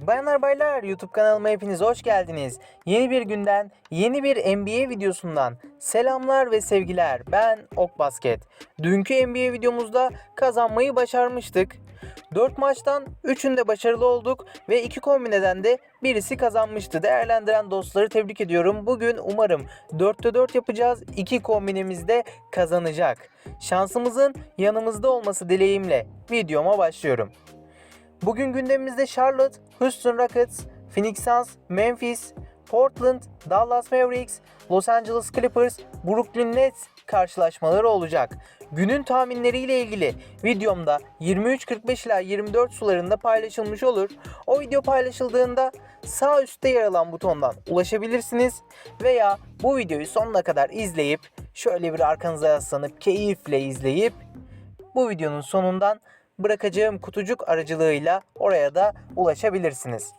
Bayanlar baylar YouTube kanalıma hepiniz hoş geldiniz. Yeni bir günden, yeni bir NBA videosundan selamlar ve sevgiler. Ben Ok Basket. Dünkü NBA videomuzda kazanmayı başarmıştık. 4 maçtan 3'ünde başarılı olduk ve 2 kombineden de birisi kazanmıştı. Değerlendiren dostları tebrik ediyorum. Bugün umarım 4'te 4 yapacağız. 2 kombinimiz de kazanacak. Şansımızın yanımızda olması dileğimle videoma başlıyorum. Bugün gündemimizde Charlotte, Houston Rockets, Phoenix Suns, Memphis, Portland, Dallas Mavericks, Los Angeles Clippers, Brooklyn Nets karşılaşmaları olacak. Günün tahminleriyle ilgili videomda 23.45 ila 24 sularında paylaşılmış olur. O video paylaşıldığında sağ üstte yer alan butondan ulaşabilirsiniz veya bu videoyu sonuna kadar izleyip şöyle bir arkanıza yaslanıp keyifle izleyip bu videonun sonundan bırakacağım kutucuk aracılığıyla oraya da ulaşabilirsiniz.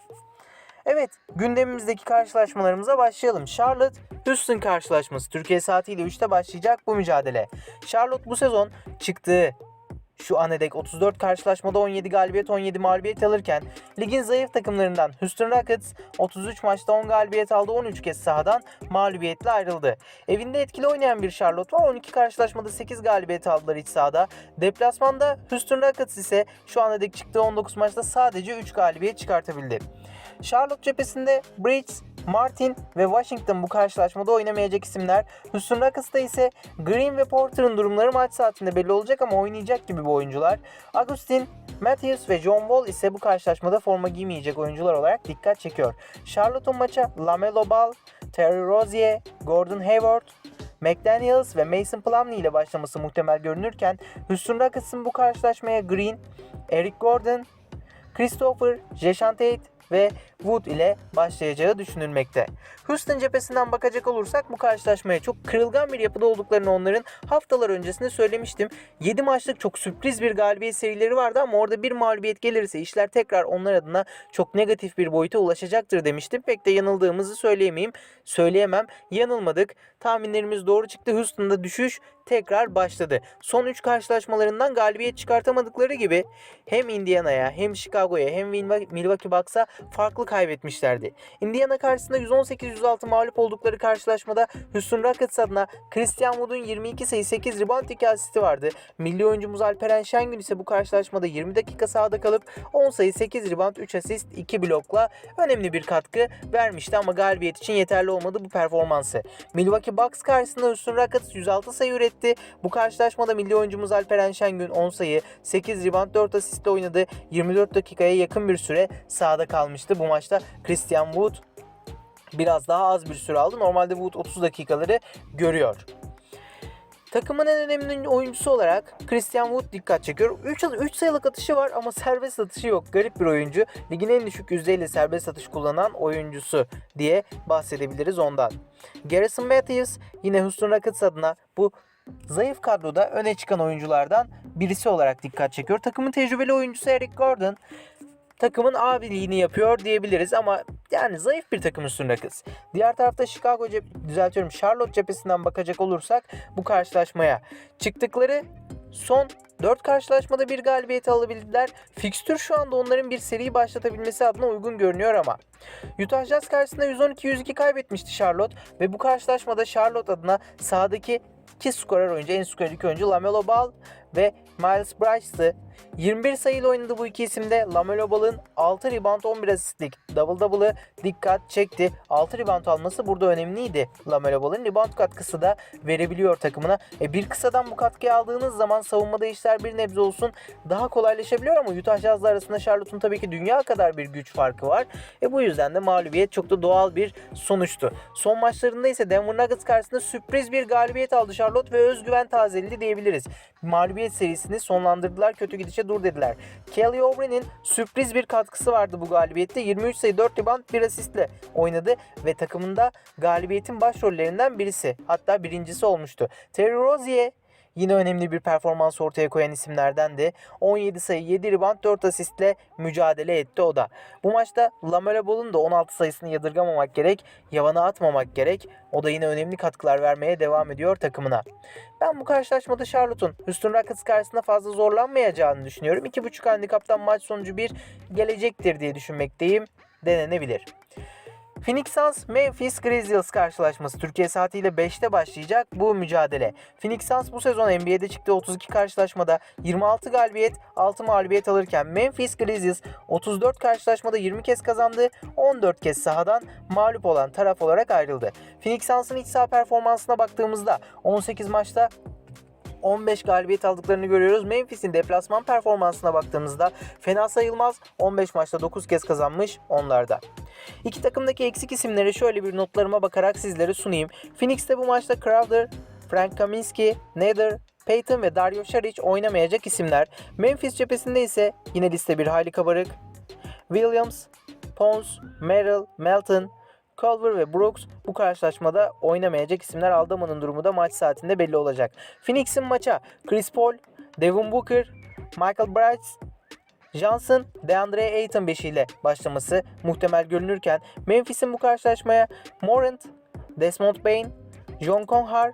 Evet, gündemimizdeki karşılaşmalarımıza başlayalım. Charlotte Houston karşılaşması Türkiye saatiyle 3'te başlayacak bu mücadele. Charlotte bu sezon çıktığı şu ana dek 34 karşılaşmada 17 galibiyet 17 mağlubiyet alırken ligin zayıf takımlarından Houston Rockets 33 maçta 10 galibiyet aldı 13 kez sahadan mağlubiyetle ayrıldı. Evinde etkili oynayan bir Charlotte var 12 karşılaşmada 8 galibiyet aldılar iç sahada. Deplasmanda Houston Rockets ise şu ana dek çıktığı 19 maçta sadece 3 galibiyet çıkartabildi. Charlotte cephesinde Bridges, Martin ve Washington bu karşılaşmada oynamayacak isimler. Houston Rockets'ta ise Green ve Porter'ın durumları maç saatinde belli olacak ama oynayacak gibi bu oyuncular. Agustin, Matthews ve John Wall ise bu karşılaşmada forma giymeyecek oyuncular olarak dikkat çekiyor. Charlotte'un maça LaMelo Ball, Terry Rozier, Gordon Hayward, McDaniels ve Mason Plumlee ile başlaması muhtemel görünürken Houston Rockets'ın bu karşılaşmaya Green, Eric Gordon, Christopher, Jason Tate ve Wood ile başlayacağı düşünülmekte. Houston cephesinden bakacak olursak bu karşılaşmaya çok kırılgan bir yapıda olduklarını onların haftalar öncesinde söylemiştim. 7 maçlık çok sürpriz bir galibiyet serileri vardı ama orada bir mağlubiyet gelirse işler tekrar onlar adına çok negatif bir boyuta ulaşacaktır demiştim. Pek de yanıldığımızı söyleyemeyim. Söyleyemem. Yanılmadık. Tahminlerimiz doğru çıktı. Houston'da düşüş tekrar başladı. Son 3 karşılaşmalarından galibiyet çıkartamadıkları gibi hem Indiana'ya hem Chicago'ya hem Milwaukee Bucks'a farklı kaybetmişlerdi. Indiana karşısında 118-106 mağlup oldukları karşılaşmada Houston Rockets adına Christian Wood'un 22 sayı 8 rebound 2 asisti vardı. Milli oyuncumuz Alperen Şengün ise bu karşılaşmada 20 dakika sahada kalıp 10 sayı 8 rebound 3 asist 2 blokla önemli bir katkı vermişti ama galibiyet için yeterli olmadı bu performansı. Milwaukee Bucks karşısında Houston Rockets 106 sayı üretti. Bu karşılaşmada milli oyuncumuz Alperen Şengün 10 sayı 8 rebound 4 asistle oynadı. 24 dakikaya yakın bir süre sahada kalmıştı. Bu maçta Christian Wood biraz daha az bir süre aldı. Normalde Wood 30 dakikaları görüyor. Takımın en önemli oyuncusu olarak Christian Wood dikkat çekiyor. 3, 3 sayılık atışı var ama serbest atışı yok. Garip bir oyuncu. Ligin en düşük yüzdeyle serbest atış kullanan oyuncusu diye bahsedebiliriz ondan. Garrison Matthews yine Houston Rockets adına bu zayıf kadroda öne çıkan oyunculardan birisi olarak dikkat çekiyor. Takımın tecrübeli oyuncusu Eric Gordon takımın abiliğini yapıyor diyebiliriz ama yani zayıf bir takım Houston Rockets. Diğer tarafta Chicago cep- düzeltiyorum Charlotte cephesinden bakacak olursak bu karşılaşmaya çıktıkları son 4 karşılaşmada bir galibiyet alabildiler. Fikstür şu anda onların bir seri başlatabilmesi adına uygun görünüyor ama. Utah Jazz karşısında 112-102 kaybetmişti Charlotte ve bu karşılaşmada Charlotte adına sahadaki iki skorer oyuncu, en skorer iki oyuncu Lamelo Ball ve Miles Bridges'tı. 21 sayıyla oynadı bu iki isimde. Lamelo Ball'ın 6 rebound 11 asistlik double double'ı dikkat çekti. 6 rebound alması burada önemliydi. Lamelo Ball'ın rebound katkısı da verebiliyor takımına. E bir kısadan bu katkıyı aldığınız zaman savunmada işler bir nebze olsun daha kolaylaşabiliyor ama Utah Jazz'la arasında Charlotte'un tabii ki dünya kadar bir güç farkı var. E bu yüzden de mağlubiyet çok da doğal bir sonuçtu. Son maçlarında ise Denver Nuggets karşısında sürpriz bir galibiyet aldı Charlotte ve özgüven tazeledi diyebiliriz. Mağlubiyet serisini sonlandırdılar. Kötü gidişe dur dediler. Kelly Oubre'nin sürpriz bir katkısı vardı bu galibiyette. 23 sayı 4 rebound 1 asistle oynadı ve takımında galibiyetin başrollerinden birisi. Hatta birincisi olmuştu. Terry Rozier yine önemli bir performans ortaya koyan isimlerdendi. 17 sayı, 7 rebound, 4 asistle mücadele etti o da. Bu maçta Lamelo Ball'un da 16 sayısını yadırgamamak gerek, yavana atmamak gerek. O da yine önemli katkılar vermeye devam ediyor takımına. Ben bu karşılaşmada Charlotte'un Houston Rockets karşısında fazla zorlanmayacağını düşünüyorum. 2.5 handikaptan maç sonucu bir gelecektir diye düşünmekteyim. Denenebilir. Phoenix Suns Memphis Grizzlies karşılaşması Türkiye saatiyle 5'te başlayacak bu mücadele. Phoenix Suns bu sezon NBA'de çıktığı 32 karşılaşmada 26 galibiyet, 6 mağlubiyet alırken Memphis Grizzlies 34 karşılaşmada 20 kez kazandı, 14 kez sahadan mağlup olan taraf olarak ayrıldı. Phoenix Suns'ın iç saha performansına baktığımızda 18 maçta 15 galibiyet aldıklarını görüyoruz. Memphis'in deplasman performansına baktığımızda fena sayılmaz. 15 maçta 9 kez kazanmış onlarda. İki takımdaki eksik isimleri şöyle bir notlarıma bakarak sizlere sunayım. Phoenix'te bu maçta Crowder, Frank Kaminsky, Nether, Peyton ve Dario Saric oynamayacak isimler. Memphis cephesinde ise yine liste bir hayli kabarık. Williams, Pons, Merrill, Melton, Culver ve Brooks bu karşılaşmada oynamayacak isimler Aldama'nın durumu da maç saatinde belli olacak. Phoenix'in maça Chris Paul, Devin Booker, Michael Bryce, Johnson, DeAndre Ayton beşiyle başlaması muhtemel görünürken Memphis'in bu karşılaşmaya Morant, Desmond Bain, John Conhar,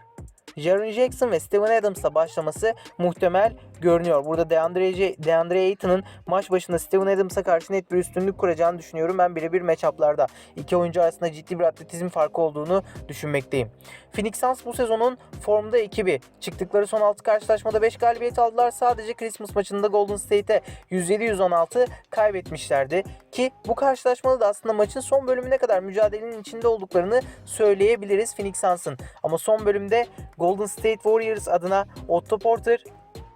Jaren Jackson ve Steven Adams'la başlaması muhtemel görünüyor. Burada DeAndre, DeAndre Ayton'ın maç başında Steven Adams'a karşı net bir üstünlük kuracağını düşünüyorum. Ben birebir matchuplarda iki oyuncu arasında ciddi bir atletizm farkı olduğunu düşünmekteyim. Phoenix Suns bu sezonun formda ekibi. Çıktıkları son 6 karşılaşmada 5 galibiyet aldılar. Sadece Christmas maçında Golden State'e 107-116 kaybetmişlerdi. Ki bu karşılaşmada da aslında maçın son bölümüne kadar mücadelenin içinde olduklarını söyleyebiliriz Phoenix Suns'ın. Ama son bölümde Golden State Warriors adına Otto Porter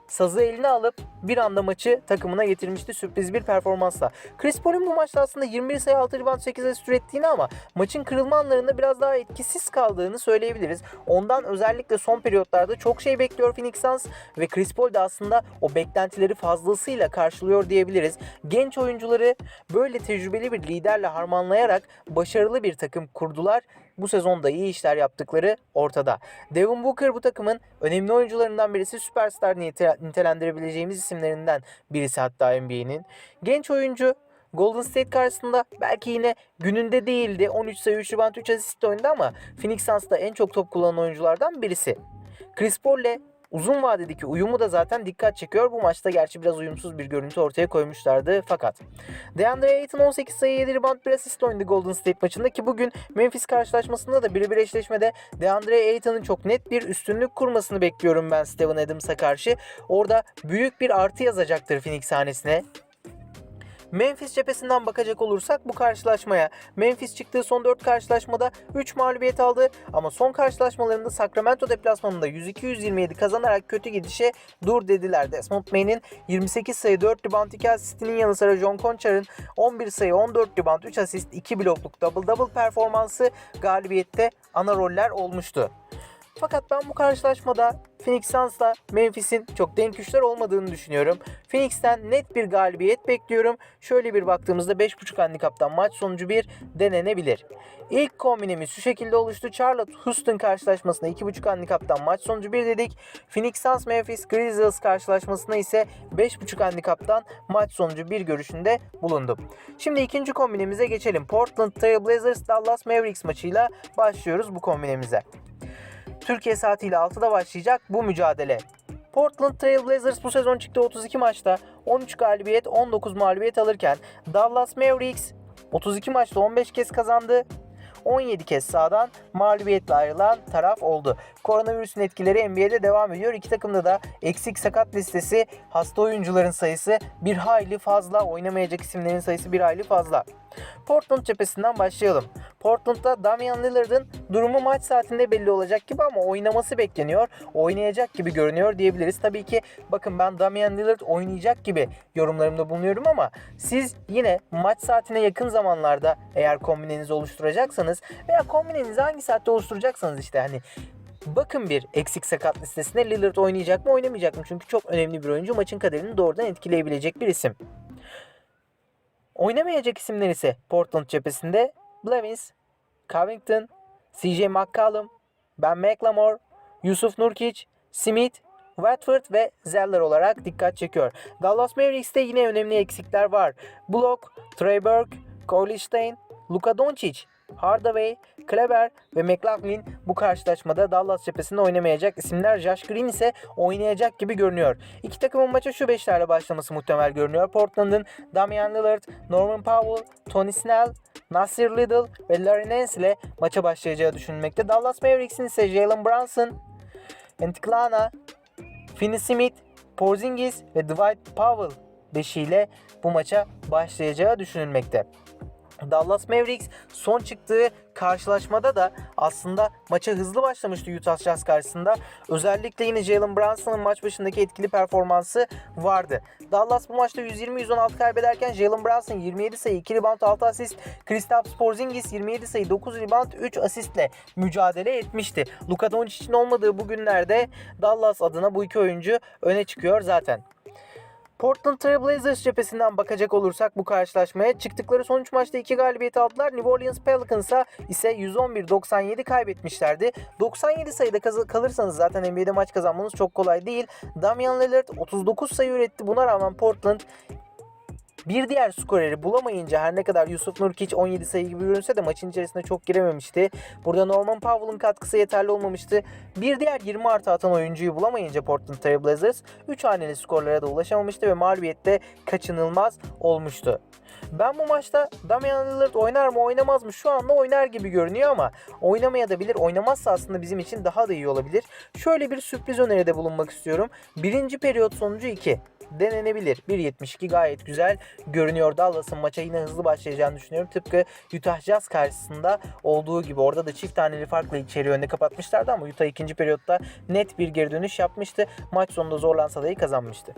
sazı eline alıp bir anda maçı takımına getirmişti sürpriz bir performansla. Chris Paul'un bu maçta aslında 21 sayı 6 rebound 8 asist ürettiğini ama maçın kırılma anlarında biraz daha etkisiz kaldığını söyleyebiliriz. Ondan özellikle son periyotlarda çok şey bekliyor Phoenix Suns ve Chris Paul de aslında o beklentileri fazlasıyla karşılıyor diyebiliriz. Genç oyuncuları böyle tecrübeli bir liderle harmanlayarak başarılı bir takım kurdular bu sezonda iyi işler yaptıkları ortada. Devin Booker bu takımın önemli oyuncularından birisi süperstar nite- nitelendirebileceğimiz isimlerinden birisi hatta NBA'nin. Genç oyuncu Golden State karşısında belki yine gününde değildi. 13 sayı 3 rebound 3 asist oynadı ama Phoenix Suns'ta en çok top kullanan oyunculardan birisi. Chris Paul'le uzun vadedeki uyumu da zaten dikkat çekiyor. Bu maçta gerçi biraz uyumsuz bir görüntü ortaya koymuşlardı fakat. DeAndre Ayton 18 sayı 7 rebound 1 asist oynadı Golden State maçında ki bugün Memphis karşılaşmasında da birebir eşleşmede DeAndre Ayton'un çok net bir üstünlük kurmasını bekliyorum ben Steven Adams'a karşı. Orada büyük bir artı yazacaktır Phoenix hanesine. Memphis cephesinden bakacak olursak bu karşılaşmaya Memphis çıktığı son 4 karşılaşmada 3 mağlubiyet aldı ama son karşılaşmalarında Sacramento deplasmanında 102-127 kazanarak kötü gidişe dur dediler. Desmond Bain'in 28 sayı 4 rebound 2 asistinin yanı sıra John Conchar'ın 11 sayı 14 rebound 3 asist 2 blokluk double double performansı galibiyette ana roller olmuştu. Fakat ben bu karşılaşmada Phoenix Suns'la Memphis'in çok denk güçler olmadığını düşünüyorum. Phoenix'ten net bir galibiyet bekliyorum. Şöyle bir baktığımızda 5.5 handikaptan maç sonucu bir denenebilir. İlk kombinimiz şu şekilde oluştu. Charlotte Houston karşılaşmasında 2.5 handikaptan maç sonucu 1 dedik. Phoenix Suns Memphis Grizzlies karşılaşmasında ise 5.5 handikaptan maç sonucu 1 görüşünde bulundum. Şimdi ikinci kombinemize geçelim. Portland Trail Blazers Dallas Mavericks maçıyla başlıyoruz bu kombinemize. Türkiye saatiyle 6'da başlayacak bu mücadele. Portland Trail Blazers bu sezon çıktı 32 maçta 13 galibiyet 19 mağlubiyet alırken Dallas Mavericks 32 maçta 15 kez kazandı. 17 kez sağdan mağlubiyetle ayrılan taraf oldu. Koronavirüsün etkileri NBA'de devam ediyor. İki takımda da eksik sakat listesi, hasta oyuncuların sayısı bir hayli fazla, oynamayacak isimlerin sayısı bir hayli fazla. Portland cephesinden başlayalım. Portland'da Damian Lillard'ın durumu maç saatinde belli olacak gibi ama oynaması bekleniyor. Oynayacak gibi görünüyor diyebiliriz. Tabii ki bakın ben Damian Lillard oynayacak gibi yorumlarımda bulunuyorum ama siz yine maç saatine yakın zamanlarda eğer kombinenizi oluşturacaksanız veya kombinenizi hangi saatte oluşturacaksanız işte hani Bakın bir eksik sakat listesine Lillard oynayacak mı oynamayacak mı? Çünkü çok önemli bir oyuncu maçın kaderini doğrudan etkileyebilecek bir isim. Oynamayacak isimler ise Portland cephesinde Blevins, Covington, CJ McCollum, Ben McLemore, Yusuf Nurkic, Smith, Watford ve Zeller olarak dikkat çekiyor. Dallas Mavericks'te yine önemli eksikler var. Block, Treyberg, Kohlstein, Luka Doncic, Hardaway, Kleber ve McLaughlin bu karşılaşmada Dallas cephesinde oynamayacak isimler. Josh Green ise oynayacak gibi görünüyor. İki takımın maça şu beşlerle başlaması muhtemel görünüyor. Portland'ın Damian Lillard, Norman Powell, Tony Snell, Nasir Little ve Larry Nance ile maça başlayacağı düşünülmekte. Dallas Mavericks'in ise Jalen Brunson, Entiklana, Finney Smith, Porzingis ve Dwight Powell beşiyle bu maça başlayacağı düşünülmekte. Dallas Mavericks son çıktığı karşılaşmada da aslında maça hızlı başlamıştı Utah Jazz karşısında. Özellikle yine Jalen Brunson'ın maç başındaki etkili performansı vardı. Dallas bu maçta 120-116 kaybederken Jalen Brunson 27 sayı, 2 rebound, 6 asist, Kristaps Porzingis 27 sayı, 9 rebound, 3 asistle mücadele etmişti. Luka Doncic'in olmadığı bu günlerde Dallas adına bu iki oyuncu öne çıkıyor zaten. Portland Trail Blazers cephesinden bakacak olursak bu karşılaşmaya çıktıkları son 3 maçta 2 galibiyet aldılar. New Orleans Pelicans'a ise 111-97 kaybetmişlerdi. 97 sayıda kalırsanız zaten NBA'de maç kazanmanız çok kolay değil. Damian Lillard 39 sayı üretti. Buna rağmen Portland bir diğer skoreri bulamayınca her ne kadar Yusuf Nurkic 17 sayı gibi görünse de maçın içerisinde çok girememişti. Burada Norman Powell'ın katkısı yeterli olmamıştı. Bir diğer 20 artı atan oyuncuyu bulamayınca Portland Trail Blazers 3 haneli skorlara da ulaşamamıştı ve mağlubiyette kaçınılmaz olmuştu. Ben bu maçta Damian Lillard oynar mı oynamaz mı şu anda oynar gibi görünüyor ama oynamaya da bilir. Oynamazsa aslında bizim için daha da iyi olabilir. Şöyle bir sürpriz öneride bulunmak istiyorum. Birinci periyot sonucu 2 denenebilir. 1.72 gayet güzel görünüyor. Dallas'ın maça yine hızlı başlayacağını düşünüyorum. Tıpkı Utah Jazz karşısında olduğu gibi. Orada da çift taneli farkla içeri önde kapatmışlardı ama Utah ikinci periyotta net bir geri dönüş yapmıştı. Maç sonunda zorlansa dahi kazanmıştı.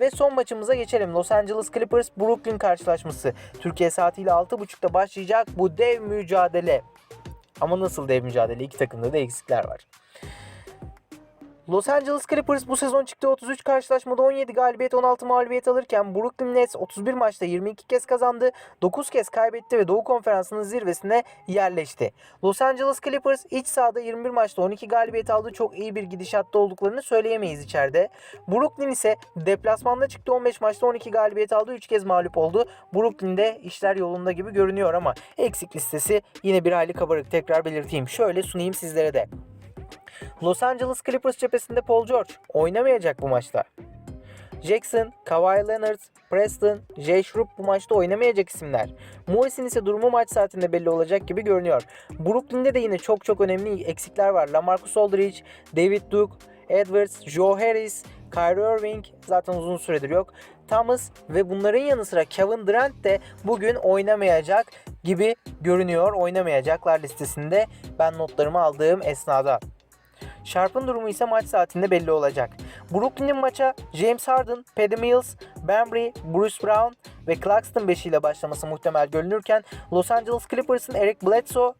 Ve son maçımıza geçelim. Los Angeles Clippers Brooklyn karşılaşması. Türkiye saatiyle 6.30'da başlayacak bu dev mücadele. Ama nasıl dev mücadele? İki takımda da eksikler var. Los Angeles Clippers bu sezon çıktığı 33 karşılaşmada 17 galibiyet 16 mağlubiyet alırken Brooklyn Nets 31 maçta 22 kez kazandı, 9 kez kaybetti ve Doğu Konferansı'nın zirvesine yerleşti. Los Angeles Clippers iç sahada 21 maçta 12 galibiyet aldı. Çok iyi bir gidişatta olduklarını söyleyemeyiz içeride. Brooklyn ise deplasmanda çıktı 15 maçta 12 galibiyet aldı. 3 kez mağlup oldu. Brooklyn'de işler yolunda gibi görünüyor ama eksik listesi yine bir hayli kabarık. Tekrar belirteyim. Şöyle sunayım sizlere de. Los Angeles Clippers cephesinde Paul George oynamayacak bu maçta. Jackson, Kawhi Leonard, Preston, Jay Shrupp bu maçta oynamayacak isimler. Morris'in ise durumu maç saatinde belli olacak gibi görünüyor. Brooklyn'de de yine çok çok önemli eksikler var. LaMarcus Aldridge, David Duke, Edwards, Joe Harris, Kyrie Irving zaten uzun süredir yok. Thomas ve bunların yanı sıra Kevin Durant de bugün oynamayacak gibi görünüyor. Oynamayacaklar listesinde ben notlarımı aldığım esnada. Sharp'ın durumu ise maç saatinde belli olacak. Brooklyn'in maça James Harden, Patty Mills, Bembry, Bruce Brown ve Claxton beşiyle başlaması muhtemel görünürken Los Angeles Clippers'ın Eric Bledsoe,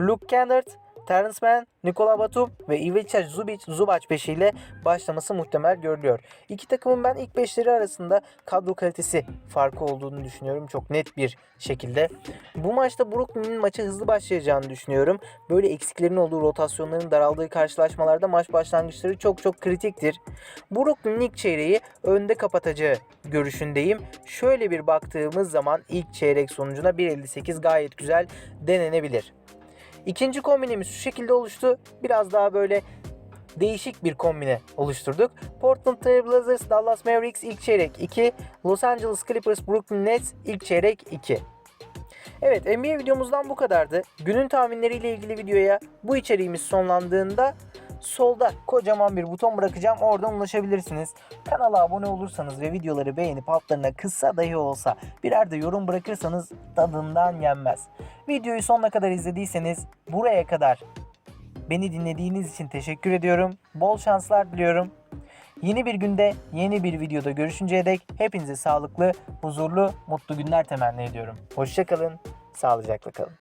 Luke Kennard, Terrence Mann, Nikola Batum ve Ivica Zubic, Zubac beşiyle başlaması muhtemel görülüyor. İki takımın ben ilk beşleri arasında kadro kalitesi farkı olduğunu düşünüyorum çok net bir şekilde. Bu maçta Brooklyn'in maça hızlı başlayacağını düşünüyorum. Böyle eksiklerin olduğu rotasyonların daraldığı karşılaşmalarda maç başlangıçları çok çok kritiktir. Brooklyn'in ilk çeyreği önde kapatacağı görüşündeyim. Şöyle bir baktığımız zaman ilk çeyrek sonucuna 1.58 gayet güzel denenebilir. İkinci kombinimiz şu şekilde oluştu. Biraz daha böyle değişik bir kombine oluşturduk. Portland Trail Blazers, Dallas Mavericks ilk çeyrek 2, Los Angeles Clippers, Brooklyn Nets ilk çeyrek 2. Evet NBA videomuzdan bu kadardı. Günün tahminleriyle ilgili videoya bu içeriğimiz sonlandığında solda kocaman bir buton bırakacağım. Oradan ulaşabilirsiniz. Kanala abone olursanız ve videoları beğenip altlarına kısa dahi olsa birer de yorum bırakırsanız tadından yenmez. Videoyu sonuna kadar izlediyseniz buraya kadar beni dinlediğiniz için teşekkür ediyorum. Bol şanslar diliyorum. Yeni bir günde, yeni bir videoda görüşünceye dek hepinize sağlıklı, huzurlu, mutlu günler temenni ediyorum. Hoşçakalın, sağlıcakla kalın.